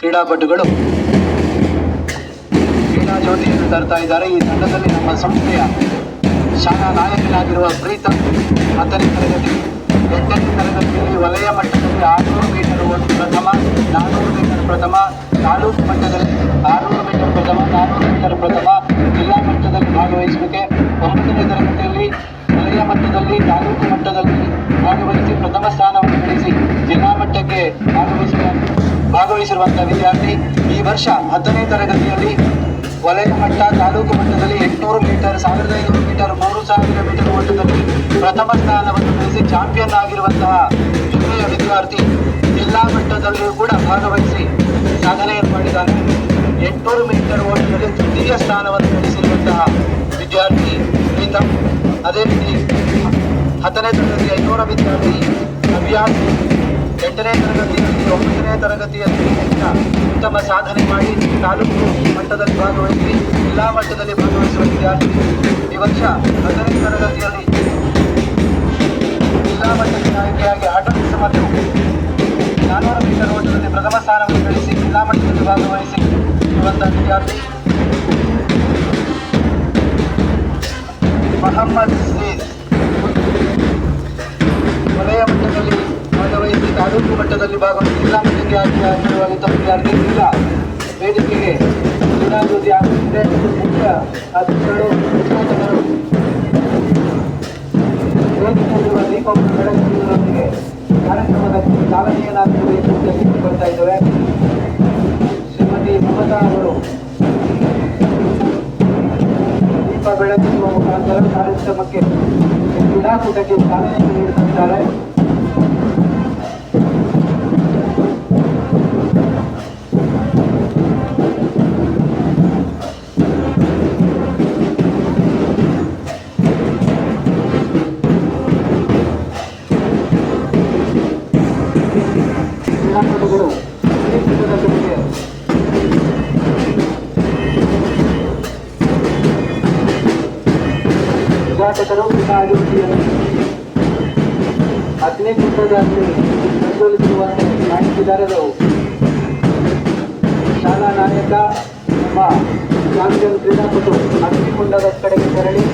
ಕ್ರೀಡಾಪಟುಗಳು. ಕ್ರೀಡಾ ಜ್ಯೋತಿಯನ್ನು ತರ್ತಾ ಇದ್ದಾರೆ. ಈ ತಂಡದಲ್ಲಿ ನಮ್ಮ ಸಂಸ್ಥೆಯ ಶಾಲಾ ನಾಯಕನಾಗಿರುವ ಪ್ರೀತಮ್ ಹತ್ತನೇ ತರಗತಿ, ಎಂಟನೇ ತರಗತಿಯಲ್ಲಿ ವಲಯ ಮಟ್ಟದಲ್ಲಿ ಆರುನೂರು ಮೀಟರ್ ಒಂದು ಪ್ರಥಮ ನಾನ್ನೂರು ಮೀಟರ್ ಪ್ರಥಮ, ತಾಲೂಕು ಮಟ್ಟದಲ್ಲಿ ಆರುನೂರು ಮೀಟರ್ ಪ್ರಥಮ ನಾನ್ನೂರು ಮೀಟರ್ ಪ್ರಥಮ, ಜಿಲ್ಲಾ ಮಟ್ಟದಲ್ಲಿ ಭಾಗವಹಿಸುವಿಕೆ, ಒಂಬತ್ತನೇ ತರಗತಿಯಲ್ಲಿ ವಲಯ ಮಟ್ಟದಲ್ಲಿ ಭಾಗವಹಿಸಿರುವಂತಹ ವಿದ್ಯಾರ್ಥಿ ಈ ವರ್ಷ ಹತ್ತನೇ ತರಗತಿಯಲ್ಲಿ ವಲಯ ಮಟ್ಟ ತಾಲೂಕು ಮಟ್ಟದಲ್ಲಿ ಎಂಟುನೂರು ಮೀಟರ್, ಸಾವಿರದ ಐನೂರು ಮೀಟರ್, ಮೂರು ಸಾವಿರ ಮೀಟರ್ ಓಟದಲ್ಲಿ ಪ್ರಥಮ ಸ್ಥಾನವನ್ನು ಗಳಿಸಿ ಚಾಂಪಿಯನ್ ಆಗಿರುವಂತಹ ಜಿಲ್ಲೆಯ ವಿದ್ಯಾರ್ಥಿ ಜಿಲ್ಲಾ ಮಟ್ಟದಲ್ಲಿಯೂ ಕೂಡ ಭಾಗವಹಿಸಿ ಸಾಧನೆಯನ್ನು ಮಾಡಿದ್ದಾರೆ. ಎಂಟುನೂರು ಮೀಟರ್ ಓಟದಲ್ಲಿ ತೃತೀಯ ಸ್ಥಾನವನ್ನು ಗಳಿಸಿರುವಂತಹ ವಿದ್ಯಾರ್ಥಿ ಪ್ರೀತಮ್ ಅದೇ ರೀತಿ ಹತ್ತನೇ ತರಗತಿ ಐನೂರ ವಿದ್ಯಾರ್ಥಿ ಅಭಿಯಾನ್ ಎಂಟನೇ ತರಗತಿಯಲ್ಲಿ ಒಂಬತ್ತನೇ ತರಗತಿಯಲ್ಲಿ ಉತ್ತಮ ಸಾಧನೆ ಮಾಡಿ ತಾಲೂಕು ಮಟ್ಟದಲ್ಲಿ ಭಾಗವಹಿಸಿ ಜಿಲ್ಲಾ ಮಟ್ಟದಲ್ಲಿ ಭಾಗವಹಿಸುವ ವಿದ್ಯಾರ್ಥಿ. ಈ ವರ್ಷ ಹತ್ತನೇ ತರಗತಿಯಲ್ಲಿ ಜಿಲ್ಲಾ ಮಟ್ಟದ ಆಯ್ಕೆಯಾಗಿ ಆಟೋ ಮತ್ತು ನಾನೂರು ಮೀಟರ್ ಓಟದಲ್ಲಿ ಪ್ರಥಮ ಸ್ಥಾನವನ್ನು ಗಳಿಸಿ ಜಿಲ್ಲಾ ಮಟ್ಟದಲ್ಲಿ ಭಾಗವಹಿಸಿ ಇರುವಂತಹ ವಿದ್ಯಾರ್ಥಿ. ಮೊಹಮ್ಮದ್ ಸೀದ್. ತಾಲೂಕು ಮಟ್ಟದಲ್ಲಿ ಭಾಗವಹಿಸಿ ಜಿಲ್ಲಾ ಮಟ್ಟಕ್ಕೆ ಆಯ್ಕೆಯಾಗಿರುವಂತಹ ವಿದ್ಯಾರ್ಥಿ ಜಿಲ್ಲಾ ವೇದಿಕೆಗೆ ಜಿಲ್ಲಾಭಿವೃದ್ಧಿ ಆಗುತ್ತಿದೆ. ಮುಖ್ಯ ಅತಿಥಿಗಳು ಉದ್ಘಾಟಕರು ವೇದಿಕೆಯಲ್ಲಿರುವ ದೀಪವನ್ನು ಬೆಳಗಿಸುವುದರೊಂದಿಗೆ ಕಾರ್ಯಕ್ರಮದ ಚಾಲನೆಯನ್ನಾಗಬೇಕು ಎಂದು ತಿಳಿದುಕೊಳ್ತಾ ಇದ್ದೇವೆ. ಶ್ರೀಮತಿ ಮಮತಾ ಅವರು ದೀಪ ಬೆಳಗಿಸುವ ಮುಖಾಂತರ ಕಾರ್ಯಕ್ರಮಕ್ಕೆ ಕ್ರೀಡಾಕೂಟಕ್ಕೆ ಚಾಲನೆ ನೀಡುತ್ತಿದ್ದಾರೆ. ಉದ್ಘಾಟಕರು ಕ್ರೀಡಾಜ್ಯೋತಿಯನ್ನು ಅಗ್ನಿಕುಂಡದಲ್ಲಿ ಪ್ರಜ್ವಲಿಸುವಂತೆ ಕಾಣಿಸಿದ್ದಾರೆ ಶಾಲಾ ನಾಯಕ ನಮ್ಮ ಚಾಂಪಿಯನ್ ಕ್ರೀಡಾಪಟು ಅಗ್ನಿಕುಂಡದ ಕಡೆಗೆ ತೆರಳಿ